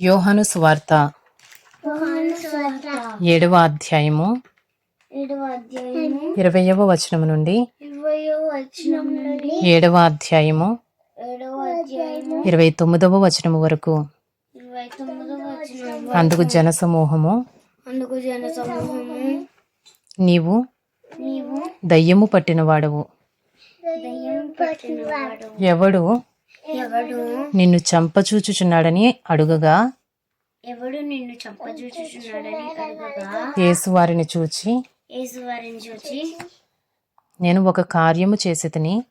యోహాను సువార్త ఏడవ అధ్యాయము ఇరవయవ వచనము నుండి ఇరవయో వచనం నుండి ఏడవ అధ్యాయము ఇరవై తొమ్మిదవ వచనము వరకు. అందుకు జనసమూహము అందుకు జన సమూహము నీవు దయ్యము పట్టిన వాడవు దయ్యం పట్టినవాడు ఎవడు ఎవడు నిన్ను చంపచూచుచున్నాడని అడుగగా ఎవడు నిన్ను చంపజూచుచున్నాడని అడగగా యేసు వారిని చూచి యేసు వారిని చూచి నేను ఒక కార్యము చేసితిని.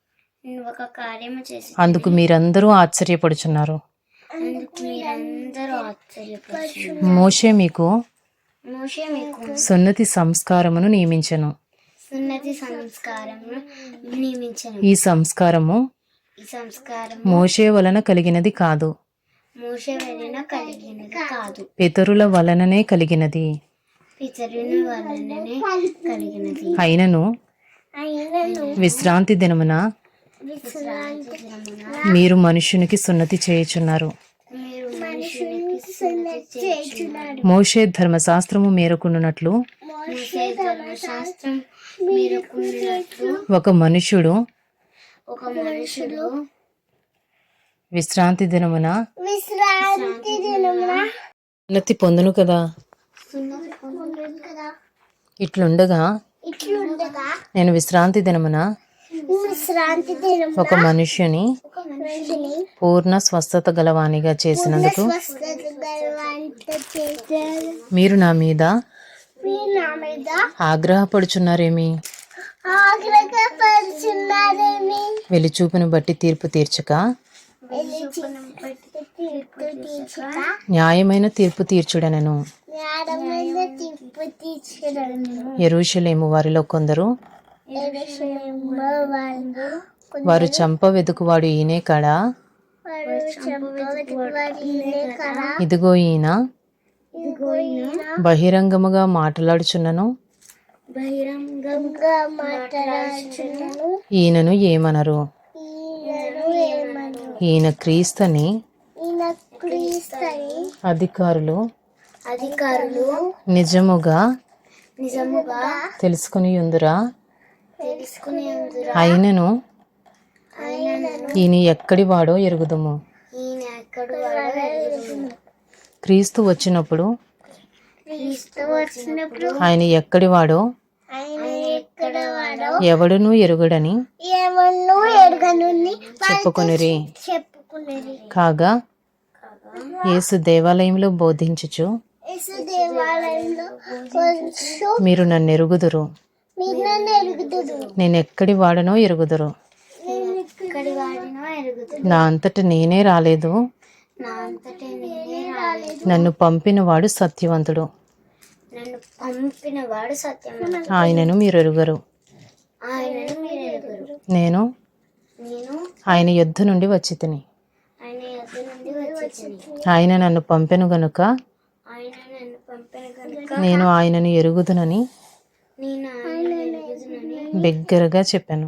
నేను ఒక కార్యము చేసి అందుకు మీరందరూ ఆశ్చర్యపడుచున్నారు. మోషే మీకు సున్నతి సంస్కారమును నియమించెను. సున్నతి సంస్కారము నియమించను. ఈ సంస్కారము సంస్కారం మోషే వలన కలిగినది కాదు. మోషే వెళ్ళిన కలిగినది కాదు. పితరుల వలననే కలిగినది. పితరుని వలననే కలిగినది. అయినను విశ్రాంతి దినమున మీరు మనుషునికి సున్నతి చేయుచున్నారు. మోషే ధర్మశాస్త్రము మేరకున్నట్లు ఒక మనుష్యుడు ఒక మనుషుడు విశ్రాంతి దినమున. విశ్రాంతి దినమున. సున్నతి పొందును కదా. ఇట్లుండగా. ఇట్లుండగా. నేను విశ్రాంతి దినమున. విశ్రాంతి దినం ఒక మనిషిని పూర్ణ స్వస్థత గలవానిగా చేసినందుకు మీరు నా మీద మీ నా మీద ఆగ్రహపడుచున్నారేమి? వెలిచూపును బట్టి తీర్పు తీర్చక. న్యాయమైన తీర్పు తీర్చుడనను. ఎరుషలేము వారిలో కొందరు వారు చంప వెతుకువాడు ఈయనే కాడా ఇదిగో ఈయన బహిరంగముగా మాట్లాడుచున్నను. బహిరంగంగా ఈయనను ఏమనరు? ఈయన క్రీస్తని అధికారులు అధికారులు నిజముగా నిజముగా తెలుసుకుని ఉందురా? అయినను ఆయనను ఈయన ఎక్కడి వాడో ఎరుగుదుము. క్రీస్తు వచ్చినప్పుడు ఆయన ఎక్కడి వాడో ఎవడునూ ఎరుగుడని? చెప్పుకొనిరి. చెప్పుకునేది కాగా యేసు దేవాలయంలో బోధించుచు మీరు నన్ను ఎరుగుదురు. నేను ఎక్కడి వాడనో ఎరుగుదురు నా అంతటి నేనే రాలేదు. నన్ను పంపినవాడు సత్యవంతుడు. ఆయనను మీరు ఎరుగరు ఆయనను మీరు ఎరుగురు నేను నేను ఆయన యుద్ధ నుండి వచ్చి తిని ఆయన యొద్ద నుండి వచ్చి ఆయన నన్ను పంపెను గనుక ఆయన నన్ను పంపిన కనుక నేను ఆయనను ఎరుగుదునని నేను ఆయన ఎరుగుదునని బిగ్గరగా చెప్పాను.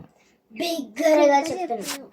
బిగ్గరగా చెప్పాను.